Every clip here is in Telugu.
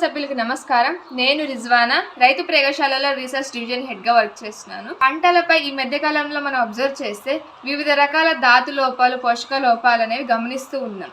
సభ్యులకు నమస్కారం. నేను రిజ్వానా రైతు ప్రయోగశాలలో రీసెర్చ్ డివిజన్ హెడ్గా వర్క్ చేస్తున్నాను. పంటలపై ఈ మధ్య కాలంలో మనం అబ్జర్వ్ చేస్తే వివిధ రకాల ధాతు లోపాలు పోషక లోపాలు అనేవి గమనిస్తూ ఉన్నాం.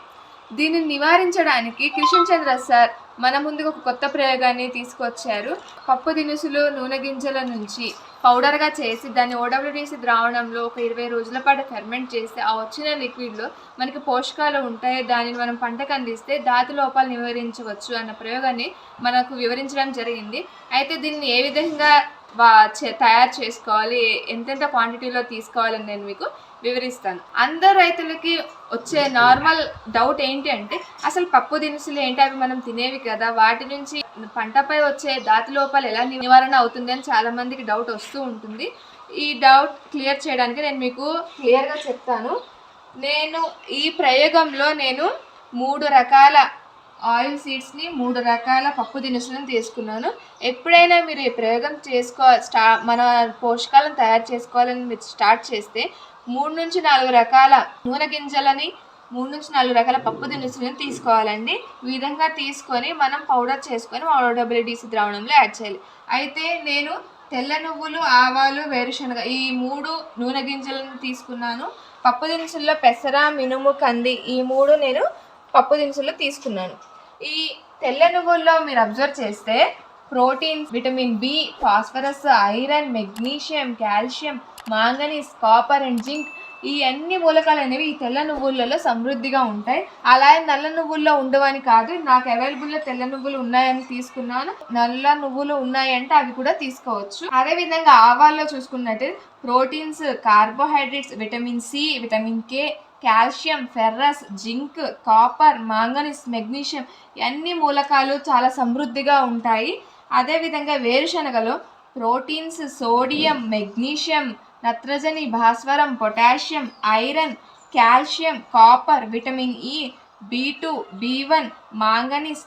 దీనిని నివారించడానికి కిషన్ చంద్ర సార్ మన ముందుకు ఒక కొత్త ప్రయోగాన్ని తీసుకొచ్చారు. పప్పు దినుసులు నూనె గింజల నుంచి పౌడర్గా చేసి దాన్ని ఓడబ్ల్యూడిసి ద్రావణంలో ఒక ఇరవై రోజుల పాటు ఫెర్మెంట్ చేస్తే ఆ వచ్చిన లిక్విడ్లో మనకి పోషకాలు ఉంటాయి దానిని మనం పంటకు అందిస్తే దాతి లోపాలు నివారించవచ్చు అన్న ప్రయోగాన్ని మనకు వివరించడం జరిగింది. అయితే దీన్ని ఏ విధంగా వా- చే- తయారు చేసుకోవాలి ఎంతెంత క్వాంటిటీలో తీసుకోవాలని నేను మీకు వివరిస్తాను. అందరు రైతులకి వచ్చే నార్మల్ డౌట్ ఏంటి అంటే అసలు పప్పు దినుసులు ఏంటి? అవి మనం తినేవి కదా వాటి నుంచి పంటపై వచ్చే దాతి లోపాలు ఎలా నివారణ అవుతుంది అని చాలా మందికి డౌట్ వస్తూ ఉంటుంది. ఈ డౌట్ క్లియర్ చేయడానికి నేను మీకు క్లియర్గా చెప్తాను. నేను ఈ ప్రయోగంలో నేను మూడు రకాల ఆయిల్ సీడ్స్ని మూడు రకాల పప్పు దినుసులను తీసుకున్నాను. ఎప్పుడైనా మీరు ఈ ప్రయోగం చేసుకో స్టా మన పోషకాలను తయారు చేసుకోవాలని మీరు స్టార్ట్ చేస్తే మూడు నుంచి నాలుగు రకాల నూనె గింజలని మూడు నుంచి నాలుగు రకాల పప్పు దినుసులను తీసుకోవాలండి. ఈ విధంగా తీసుకొని మనం పౌడర్ చేసుకొని డబ్ల్యూడిసి ద్రావణంలో యాడ్ చేయాలి. అయితే నేను తెల్ల నువ్వులు ఆవాలు వేరుశనగ ఈ మూడు నూనె గింజలను తీసుకున్నాను. పప్పు దినుసుల్లో పెసర మినుము కంది ఈ మూడు నేను పప్పు దినుసుల్లో తీసుకున్నాను. ఈ తెల్ల నువ్వుల్లో మీరు అబ్జర్వ్ చేస్తే proteins vitamin B phosphorus iron magnesium calcium manganese copper and zinc ఈ అన్ని మూలకాలు అనేవి ఈ తెల్ల నువ్వులలో సమృద్ధిగా ఉంటాయి. అలాగే నల్ల నువ్వుల్లో ఉండవని కాదు నాకు అవైలబుల్లో తెల్ల నువ్వులు ఉన్నాయని తీసుకున్నాను. నల్ల నువ్వులు ఉన్నాయంటే అవి కూడా తీసుకోవచ్చు. అదే విధంగా ఆవాల్లో చూసుకున్నట్టు proteins carbohydrates vitamin C vitamin K calcium ferrous zinc copper manganese magnesium అన్ని మూలకాలు చాలా సమృద్ధిగా ఉంటాయి. అదేవిధంగా వేరుశనగలో ప్రోటీన్స్ సోడియం మెగ్నీషియం నత్రజని భాస్వరం potassium iron calcium copper vitamin e, E B two B one manganese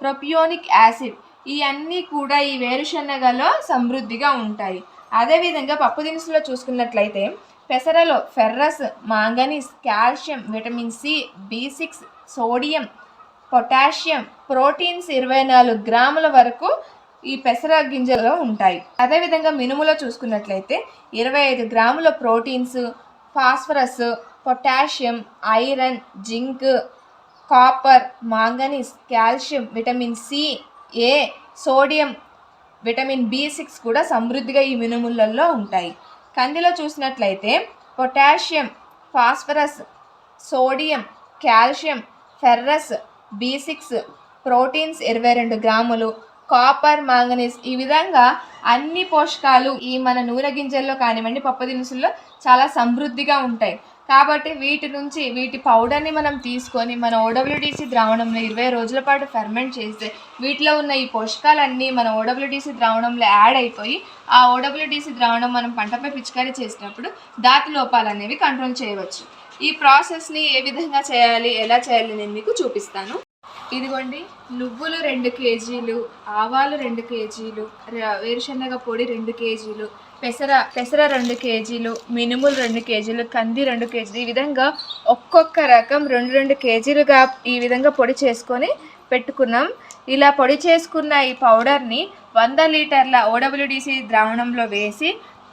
propionic acid ఈ అన్నీ కూడా ఈ వేరుశనగలో సమృద్ధిగా ఉంటాయి. అదేవిధంగా పప్పు దినుసులో చూసుకున్నట్లయితే పెసరలో ferrous manganese calcium vitamin C B six sodium potassium proteins ఇరవై నాలుగు గ్రాముల వరకు ఈ పెసర గింజలో ఉంటాయి. అదేవిధంగా మినుములో చూసుకున్నట్లయితే ఇరవై ఐదు గ్రాముల proteins phosphorus potassium iron zinc copper manganese calcium vitamin C A sodium vitamin B six కూడా సమృద్ధిగా ఈ మినుములలో ఉంటాయి. కందిలో చూసినట్లయితే potassium phosphorus sodium calcium ferrous B six proteins ఇరవై రెండు గ్రాములు కాపర్ మాంగనీస్ ఈ విధంగా అన్ని పోషకాలు ఈ మన నూనె గింజల్లో కానివ్వండి పప్పు దినుసుల్లో చాలా సమృద్ధిగా ఉంటాయి. కాబట్టి వీటి నుంచి వీటి పౌడర్ని మనం తీసుకొని మన ఓడబ్ల్యూడిసి ద్రావణంలో ఇరవై రోజుల పాటు ఫెర్మెంట్ చేస్తే వీటిలో ఉన్న ఈ పోషకాలన్నీ మన ఓడబ్ల్యూడిసి ద్రావణంలో యాడ్ అయిపోయి ఆ ఓడబ్ల్యూడిసి ద్రావణం మనం పంటపై పిచికారీ చేసినప్పుడు దాతి లోపాలు అనేవి కంట్రోల్ చేయవచ్చు. ఈ ప్రాసెస్ని ఏ విధంగా చేయాలి ఎలా చేయాలి నేను మీకు చూపిస్తాను. ఇదిగోండి నువ్వులు రెండు కేజీలు ఆవాలు రెండు కేజీలు వేరుశనగ పొడి రెండు కేజీలు పెసర పెసర రెండు కేజీలు మినుములు రెండు కేజీలు కంది రెండు కేజీలు ఈ విధంగా ఒక్కొక్క రకం రెండు రెండు కేజీలుగా ఈ విధంగా పొడి చేసుకొని పెట్టుకున్నాం. ఇలా పొడి చేసుకున్న ఈ పౌడర్ని వంద లీటర్ల ఓడబ్ల్యూడిసి ద్రావణంలో వేసి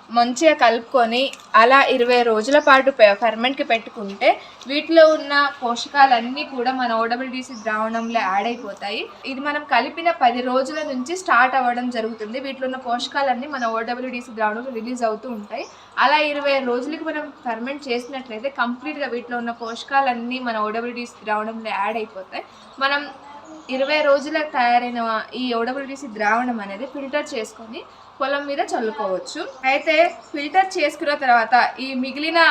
మంచిగా కలుపుకొని అలా ఇరవై రోజుల పాటు ఫెర్మెంట్కి పెట్టుకుంటే వీటిలో ఉన్న పోషకాలన్నీ కూడా మన ఓడబ్ల్యూడిసి ద్రావణంలో యాడ్ అయిపోతాయి. ఇది మనం కలిపిన పది రోజుల నుంచి స్టార్ట్ అవ్వడం జరుగుతుంది. వీటిలో ఉన్న పోషకాలన్నీ మన ఓడబ్ల్యూడిసి ద్రావణంలో రిలీజ్ అవుతూ ఉంటాయి. అలా ఇరవై రోజులకి మనం ఫెర్మెంట్ చేసినట్లయితే కంప్లీట్గా వీటిలో ఉన్న పోషకాలన్నీ మన ఓడబ్ల్యూడిసి ద్రావణంలో యాడ్ అయిపోతాయి. మనం ఇరవై రోజులకు తయారైన ఈ ఓడబ్ల్యూడిసి ద్రావణం అనేది ఫిల్టర్ చేసుకొని పొలం మీద చల్లుకోవచ్చు. అయితే ఫిల్టర్ చేసుకున్న తర్వాత ఈ మిగిలిన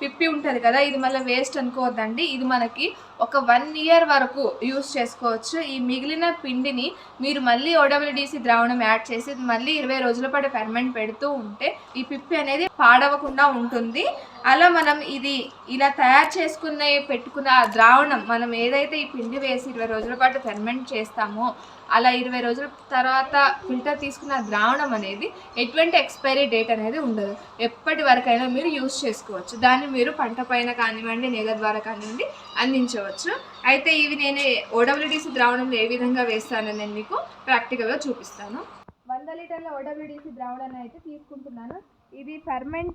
పిప్పి ఉంటుంది కదా ఇది మళ్ళీ వేస్ట్ అనుకోవద్దండి. ఇది మనకి ఒక వన్ ఇయర్ వరకు యూస్ చేసుకోవచ్చు. ఈ మిగిలిన పిండిని మీరు మళ్ళీ ఓడబ్ల్యూడిసి ద్రావణం యాడ్ చేసి మళ్ళీ ఇరవై రోజుల పాటు ఫెర్మెంట్ పెడుతూ ఉంటే ఈ పిప్పి అనేది పాడవకుండా ఉంటుంది. అలా మనం ఇది ఇలా తయారు చేసుకున్న పెట్టుకున్న ఆ ద్రావణం మనం ఏదైతే ఈ పిండి వేసి ఇరవై రోజుల పాటు ఫెర్మెంట్ చేస్తామో అలా ఇరవై రోజుల తర్వాత ఫిల్టర్ తీసుకున్న ద్రావణం అనేది ఎటువంటి ఎక్స్పైరీ డేట్ అనేది ఉండదు. ఎప్పటి వరకైనా మీరు యూజ్ చేసుకోవచ్చు. దాన్ని మీరు పంట పైన కానివ్వండి నేల ద్వారా కానివ్వండి అందించవచ్చు. అయితే ఇవి నేను ఓడబ్ల్యూడిసి ద్రావణంలో ఏ విధంగా వేస్తానని నేను మీకు ప్రాక్టికల్గా చూపిస్తాను. వంద లీటర్ల ఓడబ్ల్యూడిసి ద్రావణాన్ని అయితే తీసుకుంటున్నాను. ఇది ఫర్మెంట్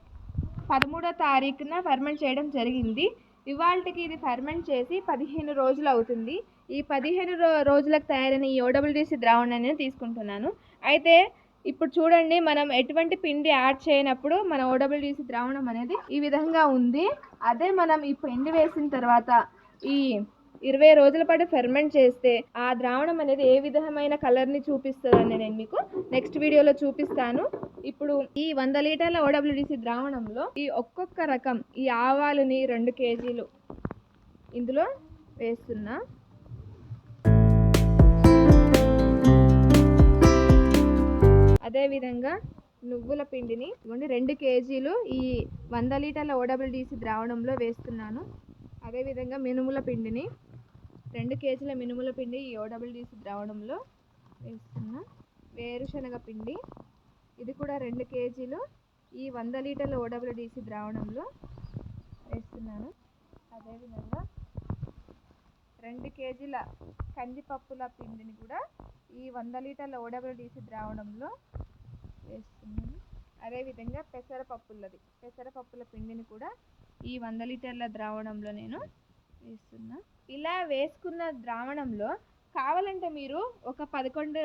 పదమూడో తారీఖున ఫర్మెంట్ చేయడం జరిగింది. ఇవాళకి ఇది ఫర్మెంట్ చేసి పదిహేను రోజులు అవుతుంది. ఈ పదిహేను రో రోజులకు తయారైన ఈ ఓడబ్ల్యూడిసి ద్రావణాన్ని తీసుకుంటున్నాను. అయితే ఇప్పుడు చూడండి మనం ఎటువంటి పిండి యాడ్ చేయనప్పుడు మన ఓడబ్ల్యూడిసి ద్రావణం అనేది ఈ విధంగా ఉంది. అదే మనం ఈ పిండి వేసిన తర్వాత ఈ ఇరవై రోజుల పాటు ఫెర్మెంట్ చేస్తే ఆ ద్రావణం అనేది ఏ విధమైన కలర్ని చూపిస్తుందని నేను మీకు నెక్స్ట్ వీడియోలో చూపిస్తాను. ఇప్పుడు ఈ వంద లీటర్ల ఓడబ్ల్యూడిసి ద్రావణంలో ఈ ఒక్కొక్క రకం ఈ ఆవాలని రెండు కేజీలు ఇందులో వేస్తున్నా. అదేవిధంగా నువ్వుల పిండిని ఇవ్వండి. రెండు కేజీలు ఈ వంద లీటర్ల ఓడబ్ల్యూడిసి ద్రావణంలో వేస్తున్నాను. అదేవిధంగా మినుముల పిండిని రెండు కేజీల మినుముల పిండి ఈ ఓడబ్ల్యూడిసి ద్రావణంలో వేస్తున్నా. వేరుశనగ పిండి ఇది కూడా రెండు కేజీలు ఈ వంద లీటర్ల ఓడబ్ల్యూడిసి ద్రావణంలో వేస్తున్నాను. అదేవిధంగా రెండు కేజీల కందిపప్పుల పిండిని కూడా ఈ వంద లీటర్ల ఓడబ్ల్యూడిసి ద్రావణంలో వేస్తున్నాను. అదేవిధంగా పెసరపప్పులది. పెసరపప్పుల పిండిని కూడా ఈ వంద లీటర్ల ద్రావణంలో నేను వేస్తున్నా. ఇలా వేసుకున్న ద్రావణంలో కావాలంటే మీరు ఒక పదకొండు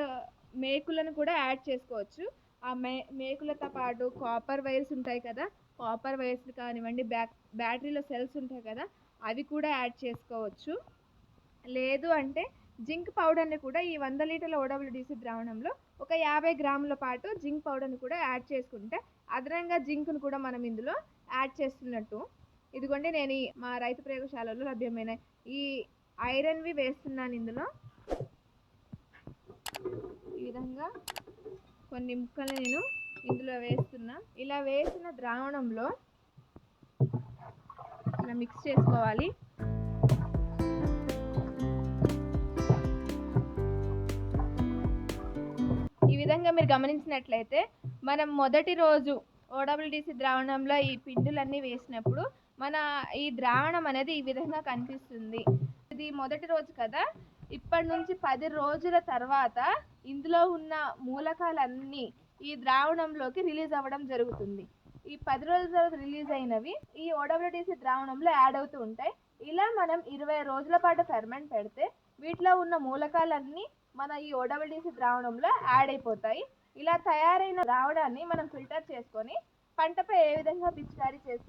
మేకులను కూడా యాడ్ చేసుకోవచ్చు. ఆ మే మేకులతో పాటు కాపర్ వైర్స్ ఉంటాయి కదా కాపర్ వైర్స్ కానివ్వండి బ్యాక్ బ్యాటరీలో సెల్స్ ఉంటాయి కదా అవి కూడా యాడ్ చేసుకోవచ్చు. లేదు అంటే జింక్ పౌడర్ని కూడా ఈ వంద లీటర్ల ఓడబ్ల్యూడిసి ద్రావణంలో ఒక యాభై గ్రాముల పాటు జింక్ పౌడర్ని కూడా యాడ్ చేసుకుంటే అదనంగా జింక్ను కూడా మనం ఇందులో యాడ్ చేస్తున్నట్టు. ఇదిగోండి నేను ఈ మా రైతు ప్రయోగశాలలో లభ్యమైన ఈ ఐరన్వి వేస్తున్నాను ఇందులో. ఈ విధంగా కొన్ని ముక్కలు నేను ఇందులో వేస్తున్నా. ఇలా వేసిన ద్రావణంలో ఇలా మిక్స్ చేసుకోవాలి. ఈ మీరు గమనించినట్లయితే మనం మొదటి రోజు ఓడబ్ల్యూడిసి ద్రావణంలో ఈ పిండులన్నీ వేసినప్పుడు మన ఈ ద్రావణం అనేది ఈ విధంగా కనిపిస్తుంది. ఇది మొదటి రోజు కదా ఇప్పటి నుంచి పది రోజుల తర్వాత ఇందులో ఉన్న మూలకాలన్నీ ఈ ద్రావణంలోకి రిలీజ్ అవ్వడం జరుగుతుంది. ఈ పది రోజుల తర్వాత రిలీజ్ అయినవి ఈ ఓడబ్ల్యూడిసి ద్రావణంలో యాడ్ అవుతూ ఉంటాయి. ఇలా మనం ఇరవై రోజుల పాటు ఫెర్మెంట్ పెడితే వీటిలో ఉన్న మూలకాలన్నీ మన ఈ ఓడబిడిసి ద్రావణంలో యాడ్ అయిపోతాయి. ఇలా తయారైన ద్రావణాన్ని మనం ఫిల్టర్ చేసుకొని పంటపై ఏ విధంగా పిచికారీ చేసుకోవాలి